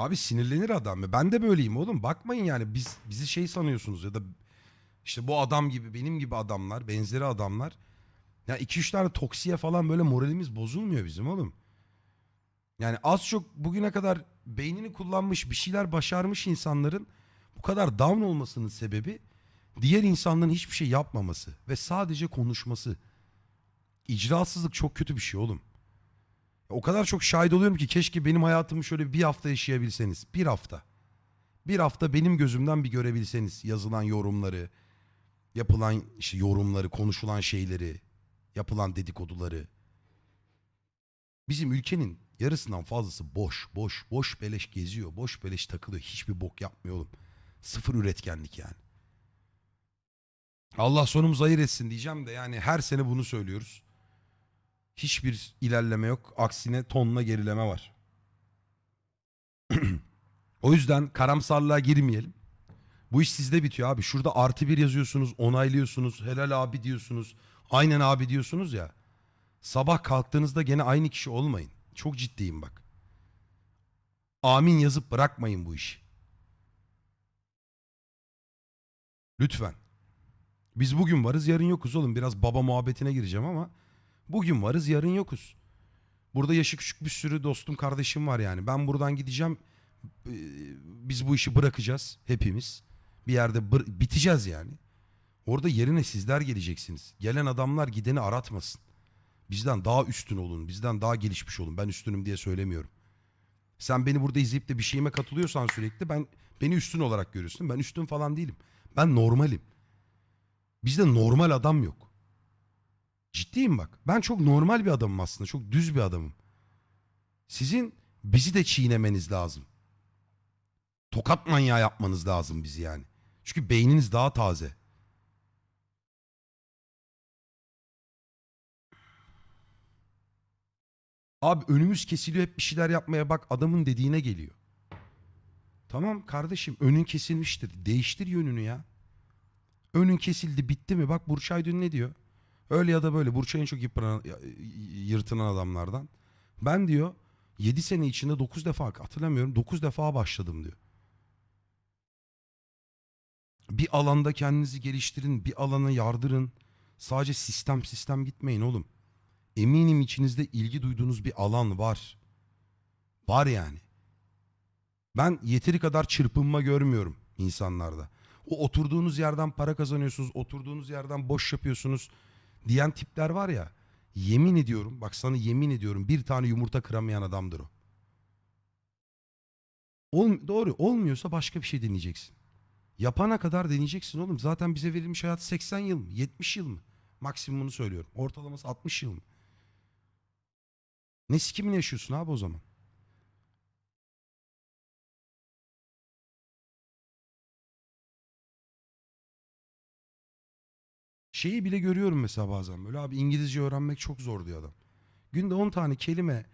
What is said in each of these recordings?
Abi sinirlenir adam. Ben de böyleyim oğlum. Bakmayın yani biz bizi şey sanıyorsunuz ya da işte bu adam gibi benim gibi adamlar, benzeri adamlar. Ya iki üç tane toksiye falan böyle moralimiz bozulmuyor bizim oğlum. Yani az çok bugüne kadar beynini kullanmış bir şeyler başarmış insanların bu kadar down olmasının sebebi diğer insanların hiçbir şey yapmaması ve sadece konuşması. İcrasızlık çok kötü bir şey oğlum. O kadar çok şahit oluyorum ki keşke benim hayatımı şöyle bir hafta yaşayabilseniz. Bir hafta. Bir hafta benim gözümden bir görebilseniz yazılan yorumları, yapılan işte yorumları, konuşulan şeyleri, yapılan dedikoduları. Bizim ülkenin yarısından fazlası boş, boş, boş beleş geziyor, boş beleş takılıyor. Hiçbir bok yapmıyor oğlum. Sıfır üretkenlik yani. Allah sonumuzu hayır etsin diyeceğim de yani her sene bunu söylüyoruz. Hiçbir ilerleme yok. Aksine tonla gerileme var. o yüzden karamsarlığa girmeyelim. Bu iş sizde bitiyor abi. Şurada artı bir yazıyorsunuz, onaylıyorsunuz, helal abi diyorsunuz, aynen abi diyorsunuz ya. Sabah kalktığınızda gene aynı kişi olmayın. Çok ciddiyim bak. Amin yazıp bırakmayın bu işi. Lütfen. Biz bugün varız yarın yokuz oğlum. Biraz baba muhabbetine gireceğim ama bugün varız yarın yokuz. Burada yaşı küçük bir sürü dostum kardeşim var yani. Ben buradan gideceğim. Ee, Biz bu işi bırakacağız hepimiz. Bir yerde biteceğiz yani. Orada yerine sizler geleceksiniz. Gelen adamlar gideni aratmasın. Bizden daha üstün olun. Bizden daha gelişmiş olun. Ben üstünüm diye söylemiyorum. Sen beni burada izleyip de bir şeyime katılıyorsan sürekli ben beni üstün olarak görüyorsun. Ben üstün falan değilim. Ben normalim. Bizde normal adam yok. Ciddiyim bak. Ben çok normal bir adamım aslında. Çok düz bir adamım. Sizin bizi de çiğnemeniz lazım. Tokat manyağı yapmanız lazım bizi yani. Çünkü beyniniz daha taze. Abi önümüz kesiliyor hep bir şeyler yapmaya bak adamın dediğine geliyor. Tamam kardeşim önün kesilmiştir. Değiştir yönünü ya. Önün kesildi bitti mi? Bak Burçay dün ne diyor? Öyle ya da böyle Burçay'ın çok yıpranan, yırtınan adamlardan. Ben diyor 7 sene içinde 9 defa hatırlamıyorum 9 defa başladım diyor. Bir alanda kendinizi geliştirin, bir alana yardırın. Sadece sistem sistem gitmeyin oğlum. Eminim içinizde ilgi duyduğunuz bir alan var. Var yani. Ben yeteri kadar çırpınma görmüyorum insanlarda. O oturduğunuz yerden para kazanıyorsunuz, oturduğunuz yerden boş yapıyorsunuz diyen tipler var ya. Yemin ediyorum, bak sana yemin ediyorum bir tane yumurta kıramayan adamdır o. Ol, doğru olmuyorsa başka bir şey deneyeceksin. Yapana kadar deneyeceksin oğlum. Zaten bize verilmiş hayat 80 yıl mı? 70 yıl mı? Maksimumunu söylüyorum. Ortalaması 60 yıl mı? Ne sikimini yaşıyorsun abi o zaman? Şeyi bile görüyorum mesela bazen böyle abi İngilizce öğrenmek çok zor diyor adam. Günde 10 tane kelime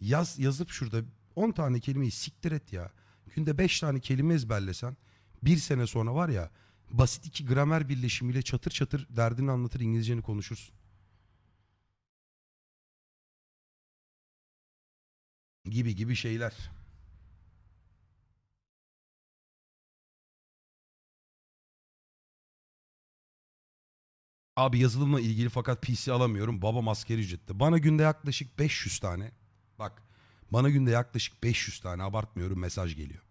yaz yazıp şurada 10 tane kelimeyi siktir et ya. Günde 5 tane kelime ezberlesen bir sene sonra var ya basit iki gramer birleşimiyle çatır çatır derdini anlatır İngilizceni konuşursun. Gibi gibi şeyler. Abi yazılımla ilgili fakat PC alamıyorum. Babam askeri ücretli. Bana günde yaklaşık 500 tane. Bak bana günde yaklaşık 500 tane abartmıyorum mesaj geliyor.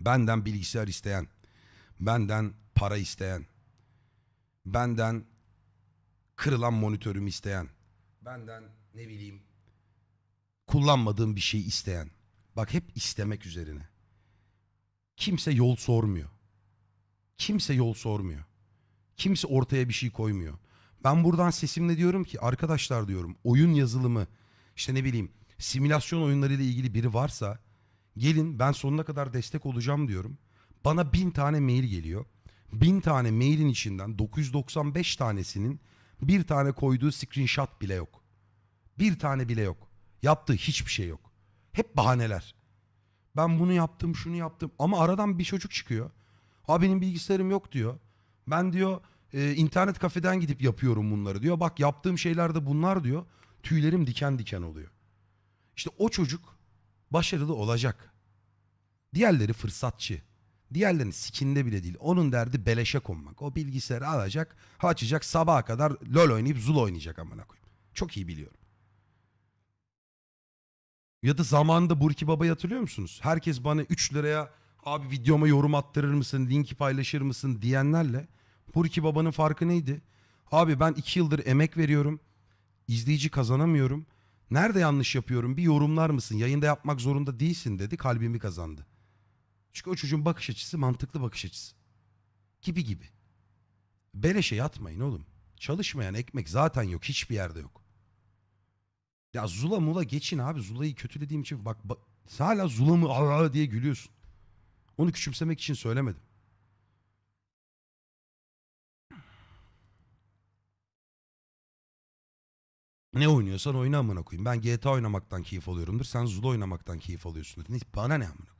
Benden bilgisayar isteyen, benden para isteyen, benden kırılan monitörümü isteyen, benden ne bileyim kullanmadığım bir şey isteyen. Bak hep istemek üzerine. Kimse yol sormuyor. Kimse yol sormuyor. Kimse ortaya bir şey koymuyor. Ben buradan sesimle diyorum ki arkadaşlar diyorum oyun yazılımı işte ne bileyim simülasyon oyunlarıyla ilgili biri varsa gelin ben sonuna kadar destek olacağım diyorum. Bana bin tane mail geliyor. Bin tane mailin içinden 995 tanesinin bir tane koyduğu screenshot bile yok. Bir tane bile yok. Yaptığı hiçbir şey yok. Hep bahaneler. Ben bunu yaptım, şunu yaptım. Ama aradan bir çocuk çıkıyor. Ha benim bilgisayarım yok diyor. Ben diyor e, internet kafeden gidip yapıyorum bunları diyor. Bak yaptığım şeyler de bunlar diyor. Tüylerim diken diken oluyor. İşte o çocuk başarılı olacak. Diğerleri fırsatçı. Diğerlerinin sikinde bile değil. Onun derdi beleşe konmak. O bilgisayarı alacak, açacak sabaha kadar LoL oynayıp Zul oynayacak amına koyayım. Çok iyi biliyorum. Ya da zamanında Burki Baba'yı hatırlıyor musunuz? Herkes bana 3 liraya abi videoma yorum attırır mısın, linki paylaşır mısın diyenlerle Burki Baba'nın farkı neydi? Abi ben 2 yıldır emek veriyorum. izleyici kazanamıyorum. Nerede yanlış yapıyorum bir yorumlar mısın? Yayında yapmak zorunda değilsin dedi kalbimi kazandı. Çünkü o çocuğun bakış açısı mantıklı bakış açısı. Gibi gibi. Beleşe yatmayın oğlum. Çalışmayan ekmek zaten yok. Hiçbir yerde yok. Ya Zula mula geçin abi. Zula'yı kötülediğim için bak, bak hala Zula mı diye gülüyorsun. Onu küçümsemek için söylemedim. Ne oynuyorsan oyna amına koyayım. Ben GTA oynamaktan keyif alıyorumdur. Sen Zula oynamaktan keyif alıyorsundur. Ne, bana ne amına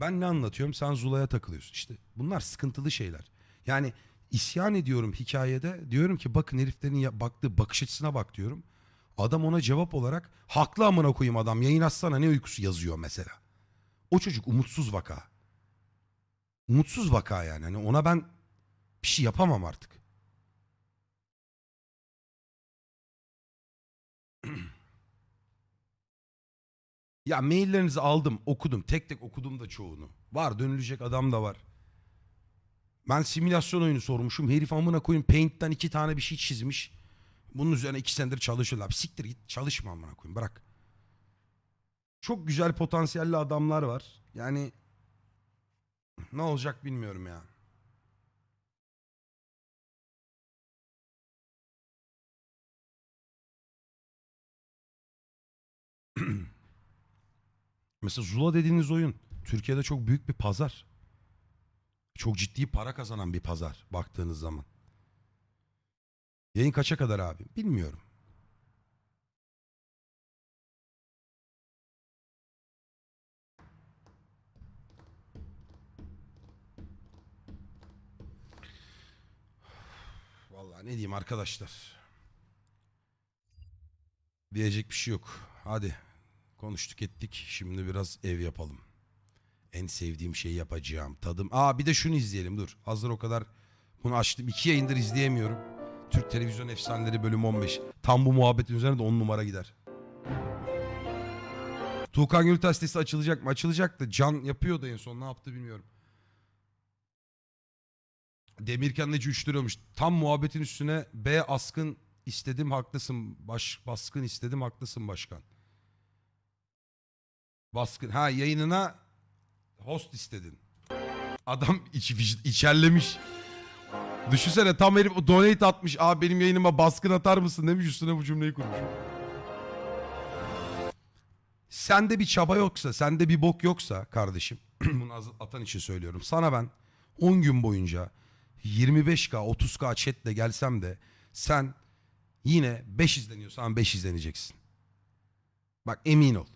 ben ne anlatıyorum sen Zula'ya takılıyorsun. İşte bunlar sıkıntılı şeyler. Yani isyan ediyorum hikayede. Diyorum ki bakın heriflerin baktığı bakış açısına bak diyorum. Adam ona cevap olarak haklı amına koyayım adam yayın açsana ne uykusu yazıyor mesela. O çocuk umutsuz vaka. Umutsuz vaka yani. Hani ona ben bir şey yapamam artık. Ya maillerinizi aldım, okudum. Tek tek okudum da çoğunu. Var dönülecek adam da var. Ben simülasyon oyunu sormuşum. Herif amına koyayım Paint'ten iki tane bir şey çizmiş. Bunun üzerine iki senedir çalışıyorlar. Siktir git çalışma amına koyayım bırak. Çok güzel potansiyelli adamlar var. Yani ne olacak bilmiyorum ya. Mesela Zula dediğiniz oyun Türkiye'de çok büyük bir pazar. Çok ciddi para kazanan bir pazar baktığınız zaman. Yayın kaça kadar abi? Bilmiyorum. Vallahi ne diyeyim arkadaşlar. Diyecek bir şey yok. Hadi konuştuk ettik. Şimdi biraz ev yapalım. En sevdiğim şeyi yapacağım. Tadım. Aa bir de şunu izleyelim dur. Hazır o kadar bunu açtım. İki yayındır izleyemiyorum. Türk Televizyon Efsaneleri bölüm 15. Tam bu muhabbetin üzerine de 10 numara gider. Tuğkan Gültaş sitesi açılacak mı? Açılacak da Can yapıyordu en son. Ne yaptı bilmiyorum. Demirkan Neci 3 liramış. Tam muhabbetin üstüne B askın istedim haklısın. Baş, baskın istedim haklısın başkan. Baskın. Ha yayınına host istedin. Adam iç, içerlemiş. Düşünsene tam herif donate atmış. Abi benim yayınıma baskın atar mısın demiş üstüne bu cümleyi kurmuş. Sende bir çaba yoksa, sende bir bok yoksa kardeşim. bunu atan için söylüyorum. Sana ben 10 gün boyunca 25k 30k chatle gelsem de sen yine 5 izleniyorsan 5 izleneceksin. Bak emin ol.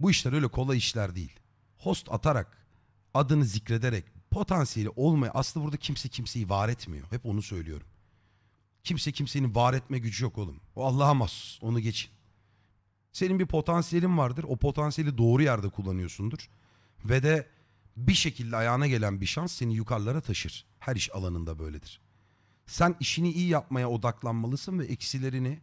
Bu işler öyle kolay işler değil. Host atarak, adını zikrederek, potansiyeli olmaya aslında burada kimse kimseyi var etmiyor. Hep onu söylüyorum. Kimse kimsenin var etme gücü yok oğlum. O Allah'a mahsus. Onu geçin. Senin bir potansiyelin vardır. O potansiyeli doğru yerde kullanıyorsundur. Ve de bir şekilde ayağına gelen bir şans seni yukarılara taşır. Her iş alanında böyledir. Sen işini iyi yapmaya odaklanmalısın ve eksilerini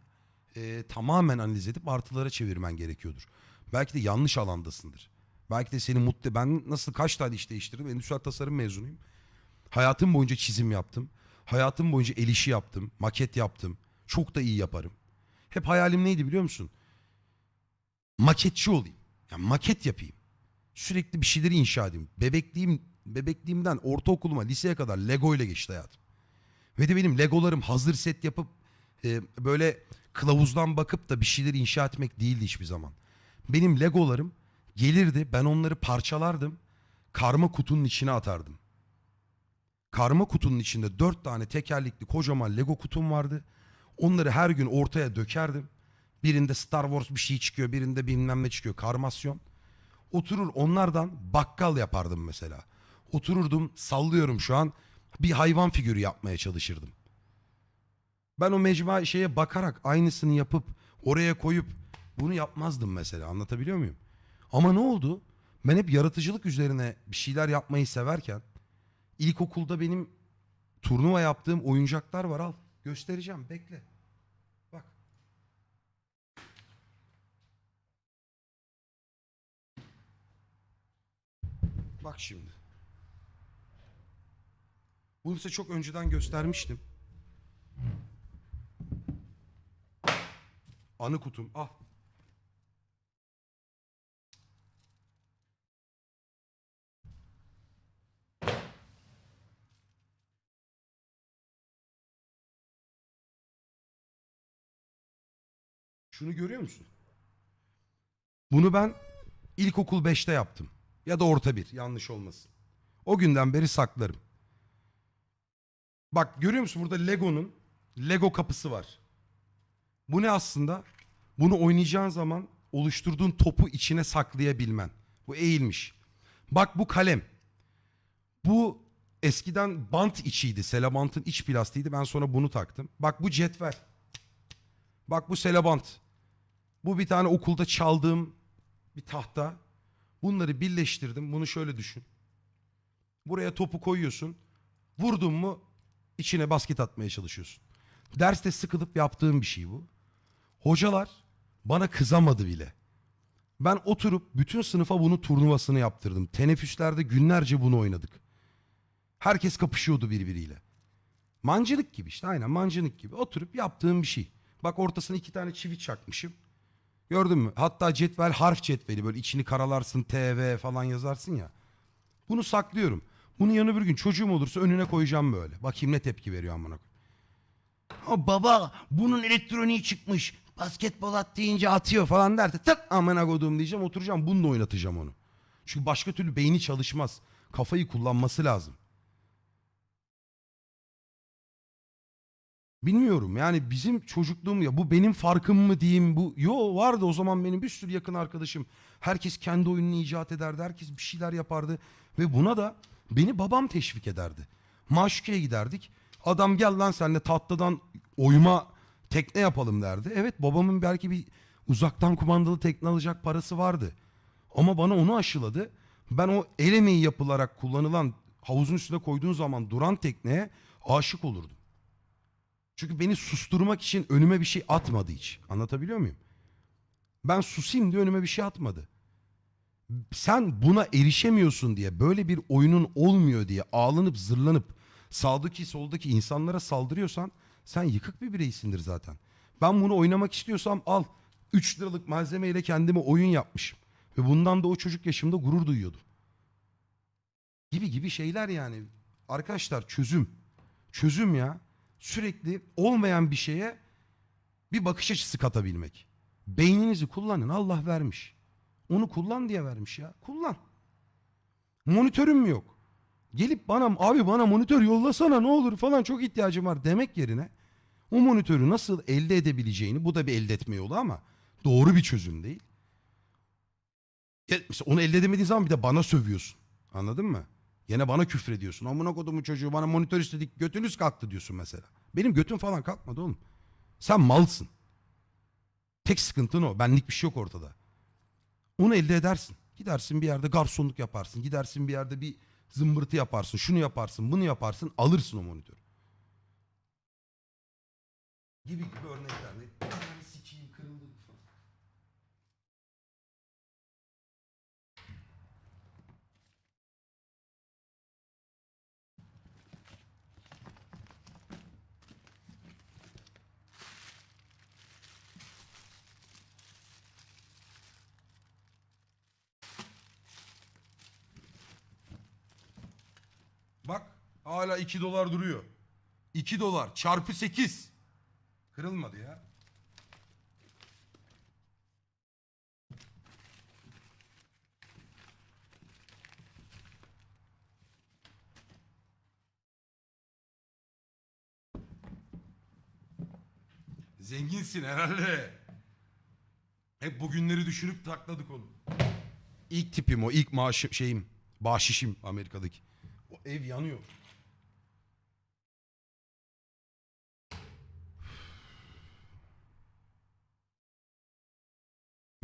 e, tamamen analiz edip artılara çevirmen gerekiyordur. Belki de yanlış alandasındır. Belki de seni mutlu... Ben nasıl kaç tane iş değiştirdim? Endüstriyel tasarım mezunuyum. Hayatım boyunca çizim yaptım. Hayatım boyunca el işi yaptım. Maket yaptım. Çok da iyi yaparım. Hep hayalim neydi biliyor musun? Maketçi olayım. Yani maket yapayım. Sürekli bir şeyleri inşa edeyim. Bebekliğim, bebekliğimden ortaokuluma, liseye kadar Lego ile geçti hayatım. Ve de benim Legolarım hazır set yapıp e, böyle kılavuzdan bakıp da bir şeyleri inşa etmek değildi hiçbir zaman. Benim Legolarım gelirdi ben onları parçalardım. Karma kutunun içine atardım. Karma kutunun içinde dört tane tekerlekli kocaman Lego kutum vardı. Onları her gün ortaya dökerdim. Birinde Star Wars bir şey çıkıyor, birinde bilmem ne çıkıyor. Karmasyon. Oturur onlardan bakkal yapardım mesela. Otururdum sallıyorum şu an bir hayvan figürü yapmaya çalışırdım. Ben o mecmua şeye bakarak aynısını yapıp oraya koyup bunu yapmazdım mesela anlatabiliyor muyum? Ama ne oldu? Ben hep yaratıcılık üzerine bir şeyler yapmayı severken ilkokulda benim turnuva yaptığım oyuncaklar var al. Göstereceğim bekle. Bak. Bak şimdi. Bunu size çok önceden göstermiştim. Anı kutum. Ah. Şunu görüyor musun? Bunu ben ilkokul 5'te yaptım. Ya da orta bir yanlış olmasın. O günden beri saklarım. Bak görüyor musun burada Lego'nun Lego kapısı var. Bu ne aslında? Bunu oynayacağın zaman oluşturduğun topu içine saklayabilmen. Bu eğilmiş. Bak bu kalem. Bu eskiden bant içiydi. Selabant'ın iç plastiğiydi. Ben sonra bunu taktım. Bak bu cetvel. Bak bu selabant. Bu bir tane okulda çaldığım bir tahta. Bunları birleştirdim. Bunu şöyle düşün. Buraya topu koyuyorsun. Vurdun mu içine basket atmaya çalışıyorsun. Derste sıkılıp yaptığım bir şey bu. Hocalar bana kızamadı bile. Ben oturup bütün sınıfa bunu turnuvasını yaptırdım. Teneffüslerde günlerce bunu oynadık. Herkes kapışıyordu birbiriyle. Mancınık gibi işte aynen mancınık gibi. Oturup yaptığım bir şey. Bak ortasına iki tane çivi çakmışım. Gördün mü? Hatta cetvel harf cetveli böyle içini karalarsın TV falan yazarsın ya. Bunu saklıyorum. Bunu yarın öbür gün çocuğum olursa önüne koyacağım böyle. Bakayım ne tepki veriyor amına koyayım. Ha baba bunun elektroniği çıkmış. Basketbol at deyince atıyor falan derse tık amına koduğum diyeceğim oturacağım bununla oynatacağım onu. Çünkü başka türlü beyni çalışmaz. Kafayı kullanması lazım. Bilmiyorum yani bizim çocukluğum ya bu benim farkım mı diyeyim bu. Yo vardı o zaman benim bir sürü yakın arkadaşım. Herkes kendi oyununu icat ederdi. Herkes bir şeyler yapardı. Ve buna da beni babam teşvik ederdi. Maşuke'ye giderdik. Adam gel lan senle tatlıdan oyma tekne yapalım derdi. Evet babamın belki bir uzaktan kumandalı tekne alacak parası vardı. Ama bana onu aşıladı. Ben o el emeği yapılarak kullanılan havuzun üstüne koyduğun zaman duran tekneye aşık olurdum. Çünkü beni susturmak için önüme bir şey atmadı hiç. Anlatabiliyor muyum? Ben susayım diye önüme bir şey atmadı. Sen buna erişemiyorsun diye, böyle bir oyunun olmuyor diye ağlanıp zırlanıp sağdaki soldaki insanlara saldırıyorsan sen yıkık bir bireysindir zaten. Ben bunu oynamak istiyorsam al. 3 liralık malzemeyle kendime oyun yapmışım. Ve bundan da o çocuk yaşımda gurur duyuyordum. Gibi gibi şeyler yani. Arkadaşlar çözüm. Çözüm ya. Sürekli olmayan bir şeye bir bakış açısı katabilmek. Beyninizi kullanın. Allah vermiş. Onu kullan diye vermiş ya. Kullan. Monitörüm mü yok? Gelip bana abi bana monitör yollasana ne olur falan çok ihtiyacım var demek yerine o monitörü nasıl elde edebileceğini bu da bir elde etme yolu ama doğru bir çözüm değil. Mesela onu elde edemediğin zaman bir de bana sövüyorsun. Anladın mı? Yine bana küfrediyorsun. Amına kodumun çocuğu bana monitör istedik götünüz kalktı diyorsun mesela. Benim götüm falan kalkmadı oğlum. Sen malsın. Tek sıkıntın o. Benlik bir şey yok ortada. Onu elde edersin. Gidersin bir yerde garsonluk yaparsın. Gidersin bir yerde bir zımbırtı yaparsın. Şunu yaparsın, bunu yaparsın. Alırsın o monitörü. Gibi gibi örnekler. Ne? Yani sikeyim kırıldı. Bak hala 2 dolar duruyor. 2 dolar çarpı 8. Kırılmadı ya. Zenginsin herhalde. Hep bugünleri düşünüp takladık onu. İlk tipim o, ilk maaşı şeyim, bahşişim Amerika'daki. O ev yanıyor.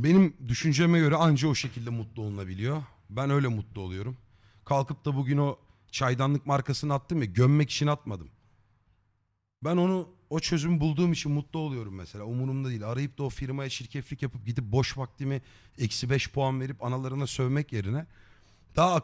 Benim düşünceme göre anca o şekilde mutlu olunabiliyor. Ben öyle mutlu oluyorum. Kalkıp da bugün o çaydanlık markasını attım ya gömmek için atmadım. Ben onu o çözüm bulduğum için mutlu oluyorum mesela. Umurumda değil. Arayıp da o firmaya şirkeflik yapıp gidip boş vaktimi eksi beş puan verip analarına sövmek yerine daha